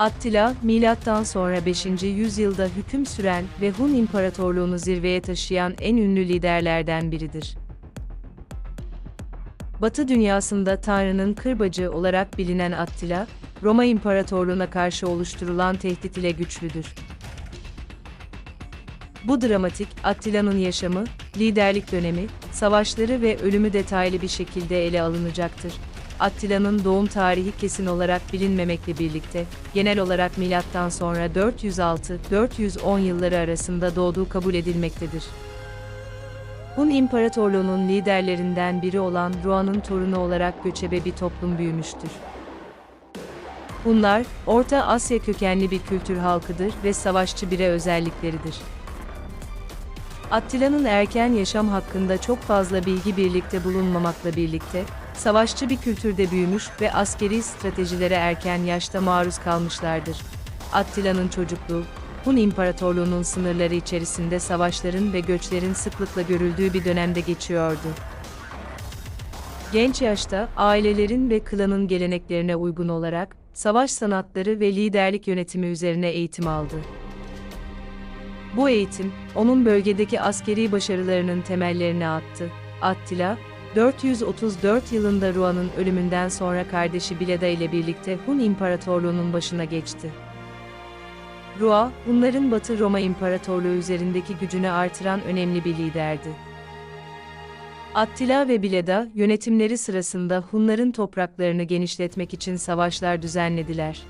Attila, milattan sonra 5. yüzyılda hüküm süren ve Hun İmparatorluğunu zirveye taşıyan en ünlü liderlerden biridir. Batı dünyasında Tanrı'nın kırbacı olarak bilinen Attila, Roma İmparatorluğu'na karşı oluşturulan tehdit ile güçlüdür. Bu dramatik, Attila'nın yaşamı, liderlik dönemi, savaşları ve ölümü detaylı bir şekilde ele alınacaktır. Attila'nın doğum tarihi kesin olarak bilinmemekle birlikte, genel olarak milattan sonra 406-410 yılları arasında doğduğu kabul edilmektedir. Hun İmparatorluğu'nun liderlerinden biri olan Ruan'ın torunu olarak göçebe bir toplum büyümüştür. Hunlar, Orta Asya kökenli bir kültür halkıdır ve savaşçı bire özellikleridir. Attila'nın erken yaşam hakkında çok fazla bilgi birlikte bulunmamakla birlikte, savaşçı bir kültürde büyümüş ve askeri stratejilere erken yaşta maruz kalmışlardır. Attila'nın çocukluğu, Hun İmparatorluğu'nun sınırları içerisinde savaşların ve göçlerin sıklıkla görüldüğü bir dönemde geçiyordu. Genç yaşta, ailelerin ve klanın geleneklerine uygun olarak, savaş sanatları ve liderlik yönetimi üzerine eğitim aldı. Bu eğitim, onun bölgedeki askeri başarılarının temellerini attı. Attila, 434 yılında Ruan'ın ölümünden sonra kardeşi Bileda ile birlikte Hun İmparatorluğu'nun başına geçti. Rua, Hunların Batı Roma İmparatorluğu üzerindeki gücünü artıran önemli bir liderdi. Attila ve Bileda, yönetimleri sırasında Hunların topraklarını genişletmek için savaşlar düzenlediler.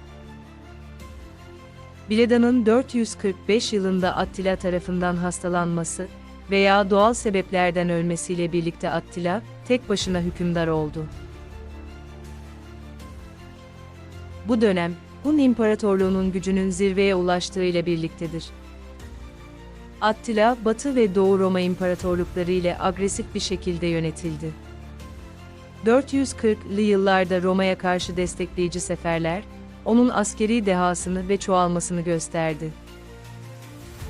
Bileda'nın 445 yılında Attila tarafından hastalanması veya doğal sebeplerden ölmesiyle birlikte Attila, tek başına hükümdar oldu. Bu dönem, Hun İmparatorluğu'nun gücünün zirveye ulaştığı ile birliktedir. Attila, Batı ve Doğu Roma İmparatorlukları ile agresif bir şekilde yönetildi. 440'lı yıllarda Roma'ya karşı destekleyici seferler, onun askeri dehasını ve çoğalmasını gösterdi.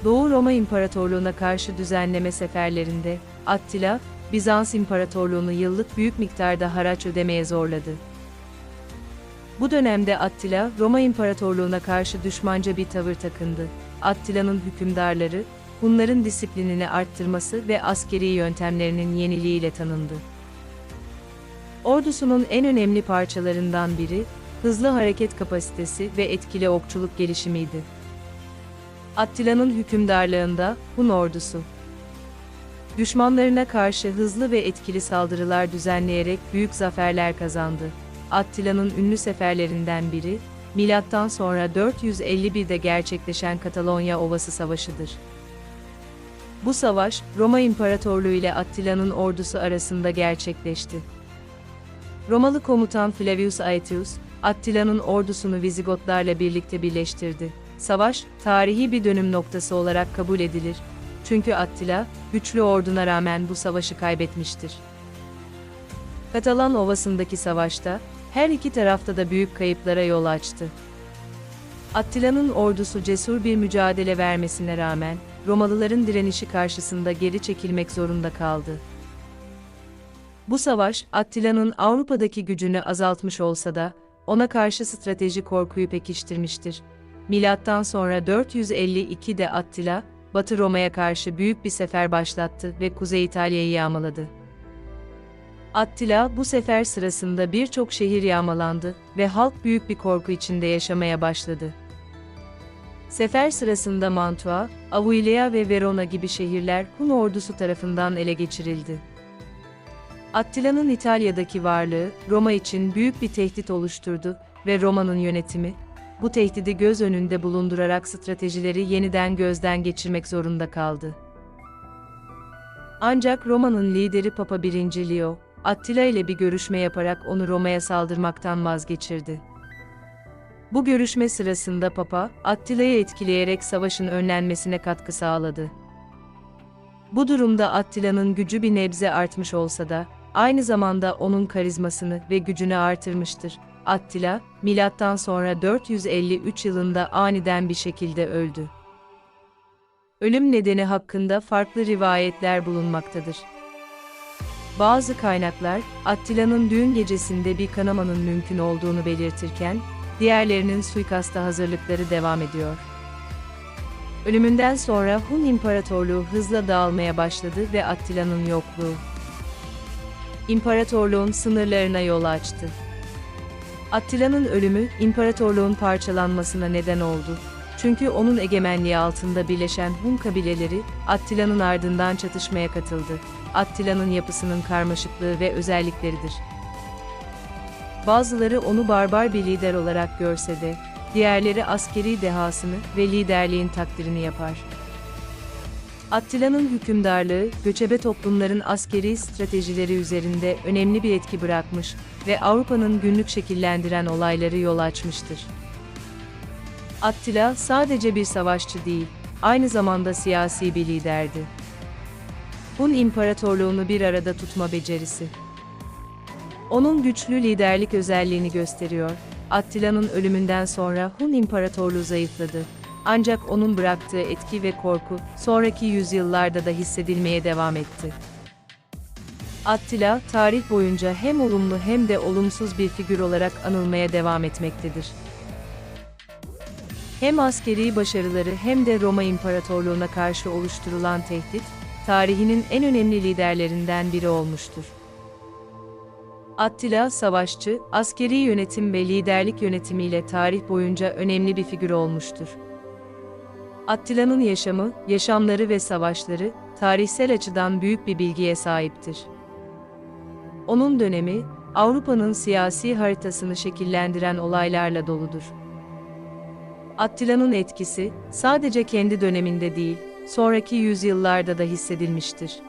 Doğu Roma İmparatorluğu'na karşı düzenleme seferlerinde, Attila, Bizans İmparatorluğu'nu yıllık büyük miktarda haraç ödemeye zorladı. Bu dönemde Attila, Roma İmparatorluğu'na karşı düşmanca bir tavır takındı. Attila'nın hükümdarları, Hunların disiplinini arttırması ve askeri yöntemlerinin yeniliğiyle tanındı. Ordusunun en önemli parçalarından biri, hızlı hareket kapasitesi ve etkili okçuluk gelişimiydi. Attila'nın hükümdarlığında Hun ordusu düşmanlarına karşı hızlı ve etkili saldırılar düzenleyerek büyük zaferler kazandı. Attila'nın ünlü seferlerinden biri, milattan sonra 451'de gerçekleşen Katalonya Ovası Savaşı'dır. Bu savaş, Roma İmparatorluğu ile Attila'nın ordusu arasında gerçekleşti. Romalı komutan Flavius Aetius, Attila'nın ordusunu Vizigotlarla birlikte birleştirdi. Savaş, tarihi bir dönüm noktası olarak kabul edilir. Çünkü Attila, güçlü orduna rağmen bu savaşı kaybetmiştir. Katalan Ovası'ndaki savaşta, her iki tarafta da büyük kayıplara yol açtı. Attila'nın ordusu cesur bir mücadele vermesine rağmen, Romalıların direnişi karşısında geri çekilmek zorunda kaldı. Bu savaş, Attila'nın Avrupa'daki gücünü azaltmış olsa da, ona karşı strateji korkuyu pekiştirmiştir. Milattan sonra 452'de Attila, Batı Roma'ya karşı büyük bir sefer başlattı ve Kuzey İtalya'yı yağmaladı. Attila bu sefer sırasında birçok şehir yağmalandı ve halk büyük bir korku içinde yaşamaya başladı. Sefer sırasında Mantua, Aquileia ve Verona gibi şehirler Hun ordusu tarafından ele geçirildi. Attila'nın İtalya'daki varlığı, Roma için büyük bir tehdit oluşturdu ve Roma'nın yönetimi, bu tehdidi göz önünde bulundurarak stratejileri yeniden gözden geçirmek zorunda kaldı. Ancak Roma'nın lideri Papa 1. Leo, Attila ile bir görüşme yaparak onu Roma'ya saldırmaktan vazgeçirdi. Bu görüşme sırasında Papa, Attila'yı etkileyerek savaşın önlenmesine katkı sağladı. Bu durumda Attila'nın gücü bir nebze artmış olsa da, aynı zamanda onun karizmasını ve gücünü artırmıştır. Attila, milattan sonra 453 yılında aniden bir şekilde öldü. Ölüm nedeni hakkında farklı rivayetler bulunmaktadır. Bazı kaynaklar, Attila'nın düğün gecesinde bir kanamanın mümkün olduğunu belirtirken, diğerlerinin suikasta hazırlıkları devam ediyor. Ölümünden sonra Hun İmparatorluğu hızla dağılmaya başladı ve Attila'nın yokluğu imparatorluğun sınırlarına yol açtı. Attila'nın ölümü imparatorluğun parçalanmasına neden oldu. Çünkü onun egemenliği altında birleşen Hun kabileleri Attila'nın ardından çatışmaya katıldı. Attila'nın yapısının karmaşıklığı ve özellikleridir. Bazıları onu barbar bir lider olarak görse de, diğerleri askeri dehasını ve liderliğin takdirini yapar. Attila'nın hükümdarlığı, göçebe toplumların askeri stratejileri üzerinde önemli bir etki bırakmış ve Avrupa'nın günlük şekillendiren olayları yol açmıştır. Attila sadece bir savaşçı değil, aynı zamanda siyasi bir liderdi. Hun İmparatorluğunu bir arada tutma becerisi. Onun güçlü liderlik özelliğini gösteriyor. Attila'nın ölümünden sonra Hun İmparatorluğu zayıfladı. Ancak onun bıraktığı etki ve korku sonraki yüzyıllarda da hissedilmeye devam etti. Attila, tarih boyunca hem olumlu hem de olumsuz bir figür olarak anılmaya devam etmektedir. Hem askeri başarıları hem de Roma İmparatorluğu'na karşı oluşturulan tehdit, tarihinin en önemli liderlerinden biri olmuştur. Attila, savaşçı, askeri yönetim ve liderlik yönetimiyle tarih boyunca önemli bir figür olmuştur. Attila'nın yaşamı, yaşamları ve savaşları, tarihsel açıdan büyük bir bilgiye sahiptir. Onun dönemi, Avrupa'nın siyasi haritasını şekillendiren olaylarla doludur. Attila'nın etkisi, sadece kendi döneminde değil, sonraki yüzyıllarda da hissedilmiştir.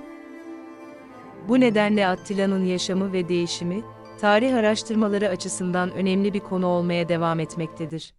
Bu nedenle Attila'nın yaşamı ve değişimi, tarih araştırmaları açısından önemli bir konu olmaya devam etmektedir.